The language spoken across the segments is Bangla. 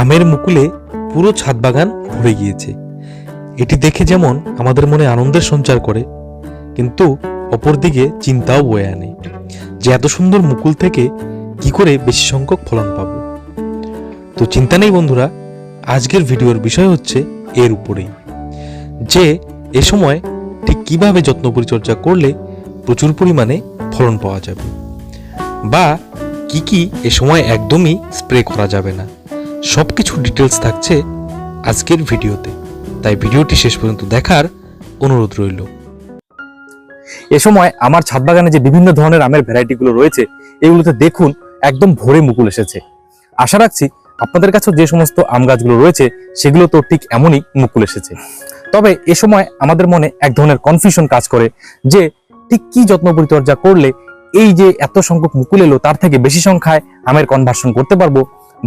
আমের মুকুলে পুরো ছাদ বাগান ভরে গিয়েছে। এটি দেখে যেমন আমাদের মনে আনন্দের সঞ্চার করে, কিন্তু অপরদিকে চিন্তাও বয়ে আনে যে এত সুন্দর মুকুল থেকে কি করে বেশি সংখ্যক ফলন পাবো। তো চিন্তা নেই বন্ধুরা, আজকের ভিডিওর বিষয় হচ্ছে এর উপরেই, যে এ সময় ঠিক কীভাবে যত্ন পরিচর্যা করলে প্রচুর পরিমাণে ফলন পাওয়া যাবে, বা কি কি এ সময় একদমই স্প্রে করা যাবে না। সব কিছু ডিটেলস থাকছে আজকের ভিডিওতে। তাই ভিডিওটি শেষ পর্যন্ত দেখার অনুরোধ রইল। এ সময় আমার ছাদ বাগানে যে বিভিন্ন ধরনের আমের ভ্যারাইটিগুলো রয়েছে, এগুলোতে দেখুন একদম ভরে মুকুল এসেছে। আশা রাখছি আপনাদের কাছে যে সমস্ত আম গাছগুলো রয়েছে, সেগুলো তো ঠিক এমনই মুকুল এসেছে। তবে এ সময় আমাদের মনে এক ধরনের কনফিউশন কাজ করে যে ঠিক কি যত্ন পরিচর্যা করলে এই যে এত সংখ্যক মুকুল এলো, তার থেকে বেশি সংখ্যায় আমের কনভার্সন করতে পারব?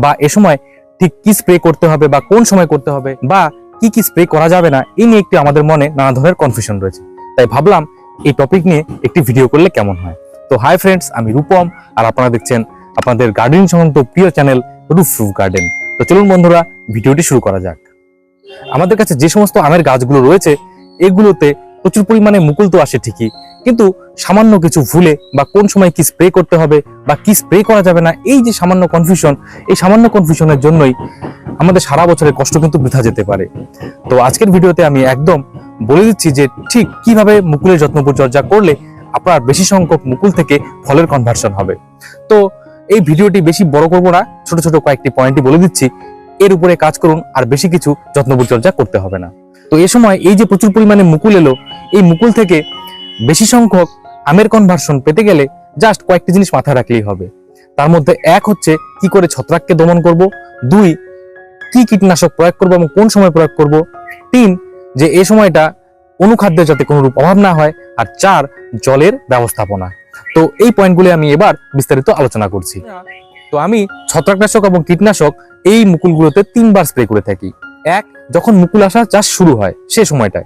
বা এ সময় ঠিক কি স্প্রে করতে হবে বা কোন সময় করতে হবে বা কি কি স্প্রে করা যাবে না, এই নিয়ে একটি আমাদের মনে নানা ধরনের কনফিউশন রয়েছে। তাই ভাবলাম এই টপিক নিয়ে একটি ভিডিও করলে কেমন হয়? তো হাই ফ্রেন্ডস আমি রূপম আর আপনারা দেখছেন আপনাদের গার্ডেনিং সংক্রান্ত প্রিয় চ্যানেল রুফ রুফ গার্ডেন তো চলুন বন্ধুরা ভিডিওটি শুরু করা যাক। আমাদের কাছে যে সমস্ত আমের গাছগুলো রয়েছে, এগুলোতে প্রচুর পরিমাণে মুকুল তো আসে ঠিকই কিন্তু সামান্য কিছু ভুলে বা কোন সময় কি স্প্রে করতে হবে বা কি স্প্রে করা যাবে না, এই যে সামান্য কনফিউশন এই সামান্য কনফিউশনের জন্যই আমাদের সারা বছরের কষ্ট কিন্তু বৃথা যেতে পারে। তো আজকের ভিডিওতে আমি একদম বলে দিচ্ছি যে ঠিক কীভাবে মুকুলের যত্ন পরিচর্যা করলে আপনার বেশি সংখ্যক মুকুল থেকে ফলের কনভার্সন হবে। তো এই ভিডিওটি বেশি বড় করব না, ছোট ছোট কয়েকটি পয়েন্টই বলে দিচ্ছি। এর উপরে কাজ করুন, আর বেশি কিছু যত্ন পরিচর্যা করতে হবে না। তো এ সময় এই যে প্রচুর পরিমাণে মুকুল এলো, এই মুকুল থেকে বেশি সংখ্যক আমের কনভার্সন পেতে গেলে জাস্ট কয়েকটি জিনিস মাথায় রাখলেই হবে। তার মধ্যে এক হচ্ছে কি করে ছত্রাককে দমন করব? দুই কি কীটনাশক প্রয়োগ করব এবং কোন সময় প্রয়োগ করব? তিন যে এই সময়টা অনুখাদ্যের যাতে কোনো রূপ অভাব না হয়। আর চার জলের ব্যবস্থাপনা। তো এই পয়েন্টগুলি আমি এবার বিস্তারিত আলোচনা করছি। তো আমি ছত্রাকনাশক এবং কীটনাশক এই মুকুলগুলোতে তিনবার স্প্রে করে থাকি। এক যখন মুকুল আসা চাষ শুরু হয় সে সময়টায়।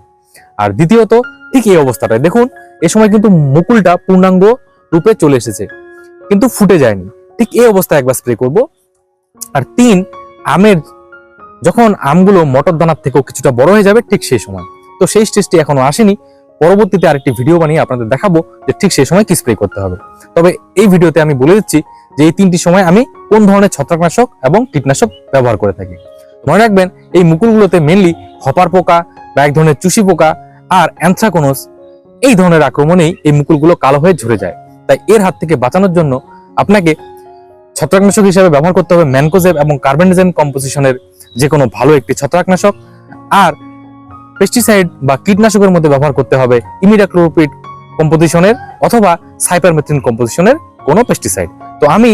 আর দ্বিতীয়ত ঠিক এই অবস্থাটায়। দেখুন, এ সময় কিন্তু মুকুলটা পূর্ণাঙ্গ রূপে চলে এসেছে, কিন্তু ফুটে যায়নি। ঠিক এই অবস্থায় একবার স্প্রে করব। আর তিন, আমের যখন আমগুলো মটর দানার থেকেও কিছুটা বড় হয়ে যাবে, ঠিক সেই সময়। তো সেই স্টেজটি এখনও আসেনি। পরবর্তীতে আরেকটি ভিডিও বানিয়ে আপনাদের দেখাবো যে ঠিক সেই সময় কি স্প্রে করতে হবে। তবে এই ভিডিওতে আমি বলে দিচ্ছি যে এই তিনটি সময় আমি কোন ধরনের ছত্রাকনাশক এবং কীটনাশক ব্যবহার করে থাকি। মনে রাখবেন, এই মুকুলগুলোতে মেনলি হপার পোকা বা এক ধরনের চুষি পোকা আর অ্যান্থ্রাকোনোস, এই ধরনের আক্রমণেই এই মুকুলগুলো কালো হয়ে ঝরে যায়। তাই এর হাত থেকে বাঁচানোর জন্য আপনাকে ছত্রাকনাশক হিসেবে ব্যবহার করতে হবে ম্যানকোজেব এবং কার্বেন্ডাজেম কম্পোজিশনের যে কোনো ভালো একটি ছত্রাকনাশক। আর পেস্টিসাইড বা কীটনাশকের মধ্যে ব্যবহার করতে হবে ইমিডাক্লোরোপিড কম্পোজিশনের অথবা সাইপারমেথ্রিন কম্পোজিশনের কোনো পেস্টিসাইড তো আমি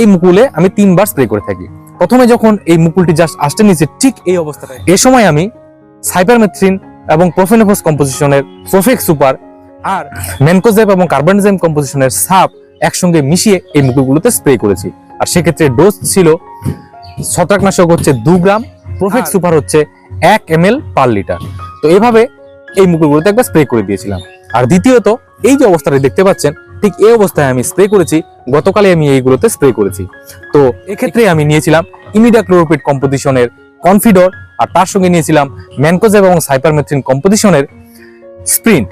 এই মুকুলে আমি তিনবার স্প্রে করে থাকি। প্রথমে যখন এই মুকুলটি জাস্ট আসতে নিচে ঠিক এই অবস্থাটায়, এ সময় আমি সাইপারমেথ্রিন এবং প্রোফেনোফোস কম্পোজিশনের প্রোফেক্স সুপার আর ম্যানকোজেব এবং কার্বনজেম কম্পোজিশনের সাপ একসঙ্গে মিশিয়ে এই মুকুলগুলোতে স্প্রে করেছি। আর সেক্ষেত্রে ডোজ ছিল ছত্রাকনাশক হচ্ছে দু গ্রাম প্রোফেক্স সুপার হচ্ছে এক এম এল পার লিটার। তো এভাবে এই মুকুলগুলোতে একবার স্প্রে করে দিয়েছিলাম। আর দ্বিতীয়ত এই যে অবস্থাটা দেখতে পাচ্ছেন ঠিক এই অবস্থায় আমি স্প্রে করেছি গতকালে আমি এইগুলোতে স্প্রে করেছি। তো এক্ষেত্রে আমি নিয়েছিলাম ইমিডাক্লোরোপিড কম্পোজিশনের কনফিডর আর তার সঙ্গে নিয়েছিলাম ম্যানকোজেব এবং সাইপারমেথ্রিন কম্পোজিশনের স্প্রিন্ট।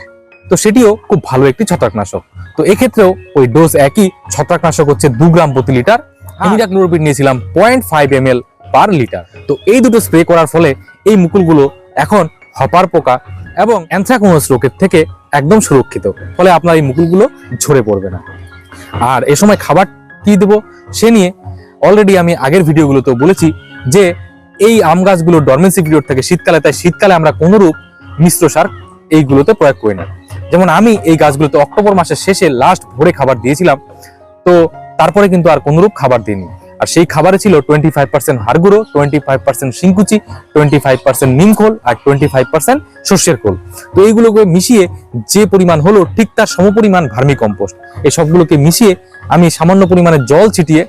তো সেটিও খুব ভালো একটি ছত্রাকনাশক। তো এক্ষেত্রেও ওই ডোজ একই ছত্রাকনাশক হচ্ছে দু গ্রাম প্রতি লিটার। ইমিডাক্লোরোপিড নিয়েছিলাম point five M L per litre. তো এই দুটো স্প্রে করার ফলে এই মুকুলগুলো এখন হপার পোকা এবং অ্যান্থ্রাকোনোস রোগের থেকে একদম সুরক্ষিত। ফলে আপনার এই মুকুলগুলো ঝরে পড়বে না। আর এ সময় খাবার কি দেবো সে নিয়ে অলরেডি আমি আগের ভিডিওগুলোতেও বলেছি যে এই আম গাছগুলো ডরমেন্সি পিরিয়ড থাকে শীতকালে, তাই শীতকালে আমরা কোনোরূপ মিশ্র সার এইগুলোতে প্রয়োগ করি না। যেমন আমি এই গাছগুলোতে অক্টোবর মাসের শেষে লাস্ট ভোরে খাবার দিয়েছিলাম, তো তারপরে কিন্তু আর কোনোরূপ খাবার দিইনি। আর সেই খাবারে ছিল টোয়েন্টি ফাইভ পার্সেন্ট হাড়গুঁড়ো টোয়েন্টি ফাইভ পার্সেন্ট শিংকুচি টোয়েন্টি ফাইভ পার্সেন্ট নিমখোল আর টোয়েন্টি ফাইভ পার্সেন্ট সর্ষের খোল। তো এইগুলোকে মিশিয়ে যে পরিমাণ হলো ঠিক তার সমপরিমাণ ভার্মি কম্পোস্ট এই সবগুলোকে মিশিয়ে আমি সামান্য পরিমাণে জল ছিটিয়ে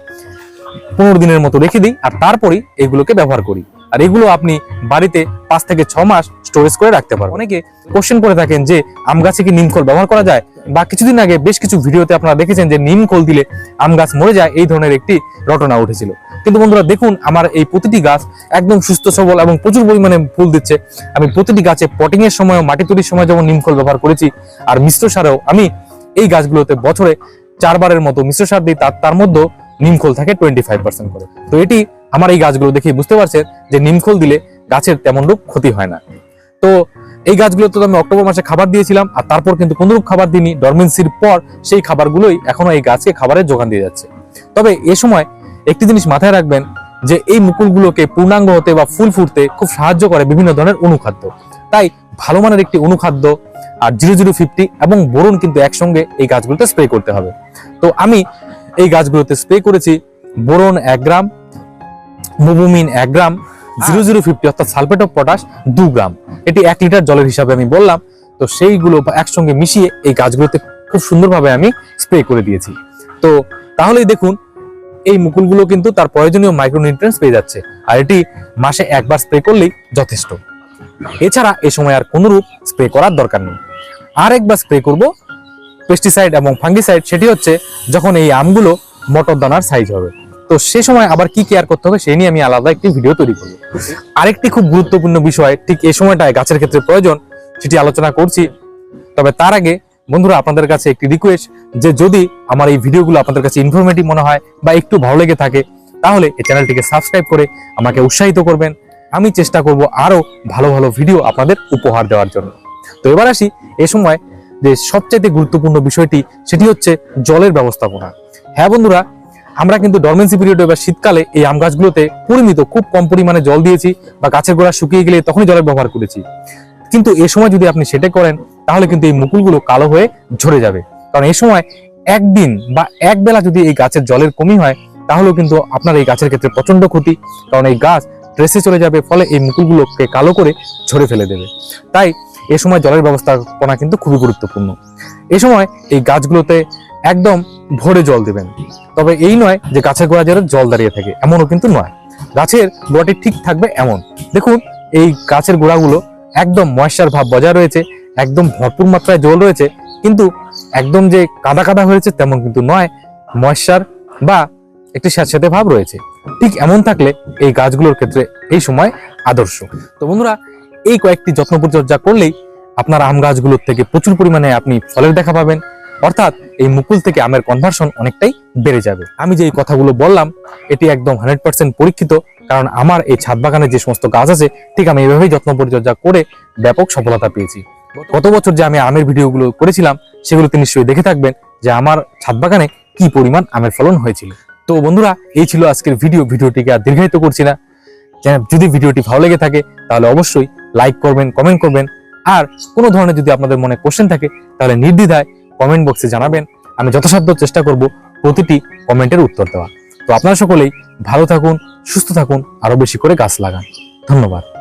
পনেরো দিনের মতো রেখে দিই আর তারপরেই এগুলোকে ব্যবহার করি। আর এগুলো আপনি বাড়িতে পাঁচ থেকে ছ মাস স্টোরেজ করে রাখতে পারবেন। অনেকে কোশ্চেন করে থাকেন যে, আম গাছে কি নিমখোল ব্যবহার করা যায়? বা কিছুদিন আগে বেশ কিছু ভিডিওতে আপনারা দেখেছেন যে, নিম খোল দিলে আম গাছ মরে যায়, এই ধরনের একটি রটনা উঠেছিল। কিন্তু বন্ধুরা, দেখুন, আমার এই প্রতিটি গাছ একদম সুস্থ, সবল এবং প্রচুর পরিমাণে ফুল দিচ্ছে। আমি প্রতিটি গাছে পটিং এর সময় মাটি তৈরির সময় যেমন নিম খোল ব্যবহার করেছি, আর মিশ্র সারেও আমি এই গাছগুলোতে বছরে চারবারের মতো মিশ্র সার দিই, তার তার মধ্যে নিমখোল থাকে টোয়েন্টি ফাইভ করে। তো এটি আমার এই গাছগুলো দেখে বুঝতে পারছেন যে নিমখোল দিলে গাছের তেমন রূপ ক্ষতি হয় না। তো এই গাছগুলোতে তো আমি অক্টোবর মাসে খাবার দিয়েছিলাম, আর তারপর কিন্তু কোনরূপ খাবার দিইনি ডরমেন্সির পর সেই খাবারগুলোই এখনও এই গাছকে খাবারের যোগান দিয়ে যাচ্ছে। তবে এ সময় একটি জিনিস মাথায় রাখবেন যে এই মুকুলগুলোকে পূর্ণাঙ্গ হতে বা ফুল ফুটতে খুব সাহায্য করে বিভিন্ন ধরনের অনুখাদ্য। তাই ভালো মানের একটি অনুখাদ্য আর জিরো জিরো ফিফটি এবং বোরন কিন্তু একসঙ্গে এই গাছগুলোতে স্প্রে করতে হবে। তো আমি এই গাছগুলোতে স্প্রে করেছি। বোরন এক গ্রাম, মুবুমিন এক গ্রাম জিরো জিরো ফিফটি অর্থাৎ সালফেট অফ পটাশ দু গ্রাম। এটি এক লিটার জলের হিসাবে আমি বললাম। তো সেইগুলো একসঙ্গে মিশিয়ে এই গাছগুলোতে খুব সুন্দরভাবে আমি স্প্রে করে দিয়েছি। তো তাহলেই দেখুন, এই মুকুলগুলো কিন্তু তার প্রয়োজনীয় মাইক্রোনিউট্রিয়েন্টস পেয়ে যাচ্ছে। আর এটি মাসে একবার স্প্রে করলেই যথেষ্ট। এছাড়া এ সময় আর কোনোরূপ স্প্রে করার দরকার নেই। আর একবার স্প্রে করব পেস্টিসাইড এবং ফাঙ্গিসাইড সেটি হচ্ছে যখন এই আমগুলো মটর দানার সাইজ হবে। তো সে সময় আবার কি কেয়ার করতে হবে সেই নিয়ে আমি আলাদা একটি ভিডিও তৈরি করব। আরেকটি খুব গুরুত্বপূর্ণ বিষয়, ঠিক এই সময়টায় গাছের ক্ষেত্রে প্রয়োজন, সেটি আলোচনা করছি। তবে তার আগে বন্ধুরা, আপনাদের কাছে একটি রিকোয়েস্ট যে যদি আমার এই ভিডিওগুলো আপনাদের কাছে ইনফরমেটিভ মনে হয় বা একটু ভালো লেগে থাকে, তাহলে এই চ্যানেলটিকে সাবস্ক্রাইব করে আমাকে উৎসাহিত করবেন। আমি চেষ্টা করব আরও ভালো ভালো ভিডিও আপনাদের উপহার দেওয়ার জন্য। তো এবার আসি এ সময় যে সবচাইতে গুরুত্বপূর্ণ বিষয়টি, সেটি হচ্ছে জলের ব্যবস্থাপনা। হ্যাঁ বন্ধুরা, আমরা কিন্তু ডরমেন্সি পিরিয়ডে বা শীতকালে এই আম গাছগুলোতে পরিমিত খুব কম পরিমাণে জল দিয়েছি বা গাছের গোড়া শুকিয়ে গেলে তখনই জলের ব্যবহার করেছি। কিন্তু এ সময় যদি আপনি সেটা করেন, তাহলে কিন্তু এই মুকুলগুলো কালো হয়ে ঝরে যাবে। কারণ এই সময় একদিন বা এক বেলা যদি এই গাছের জলের কমি হয়, তাহলেও কিন্তু আপনার এই গাছের ক্ষেত্রে প্রচণ্ড ক্ষতি। কারণ এই গাছ ট্রেসে চলে যাবে, ফলে এই মুকুলগুলোকে কালো করে ঝরে ফেলে দেবে। তাই এ সময় জলের ব্যবস্থাপনা কিন্তু খুবই গুরুত্বপূর্ণ। এই সময় এই গাছগুলোতে একদম ভরে জল দেবেন। তবে এই নয় যে গাছের গোড়া যেন জল দাঁড়িয়ে থাকে, এমনও কিন্তু নয়। গাছের গোড়াটি ঠিক থাকবে এমন। দেখুন, এই গাছের গোড়াগুলো একদম ময়শ্চার ভাব বজায় রয়েছে, একদম ভরপুর মাত্রায় জল রয়েছে, কিন্তু একদম যে কাদা কাদা হয়েছে তেমন কিন্তু নয়, ময়শ্চার বা একটি স্যাঁতস্যাঁতে ভাব রয়েছে। ঠিক এমন থাকলে এই গাছগুলোর ক্ষেত্রে এই সময় আদর্শ। তো বন্ধুরা এই কয়েকটি যত্ন পরিচর্যা করলেই আপনার আম গাছগুলোর থেকে প্রচুর পরিমাণে আপনি ফলের দেখা পাবেন। অর্থাৎ এই মুকুল থেকে আমের কনভার্সন অনেকটাই বেড়ে যাবে। আমি যে এই কথাগুলো বললাম, এটি একদম হান্ড্রেড পার্সেন্ট পরীক্ষিত, কারণ আমার এই ছাদ বাগানে যে সমস্ত গাছ আছে, ঠিক আমি এভাবেই যত্ন পরিচর্যা করে ব্যাপক সফলতা পেয়েছি। গত বছর যে আমি আমের ভিডিওগুলো করেছিলাম, সেগুলোতে নিশ্চয়ই দেখে থাকবেন যে আমার ছাদ বাগানে কি পরিমাণ আমের ফলন হয়েছিল। তো বন্ধুরা, এই ছিল আজকের ভিডিও। ভিডিওটিকে আর দীর্ঘায়িত করছি না। যদি ভিডিওটি ভালো লেগে থাকে, তাহলে অবশ্যই লাইক করবেন কমেন্ট করবেন। আর কোনো ধরনের যদি আপনাদের মনে কোশ্চেন থাকে, তাহলে নির্দ্বিধায় কমেন্ট বক্সে জানাবেন। আমি যথাসাধ্য চেষ্টা করব প্রতিটি কমেন্টের উত্তর দেওয়া তো আপনারা সকলেই ভালো থাকুন, সুস্থ থাকুন আরও বেশি করে গাছ লাগান। ধন্যবাদ।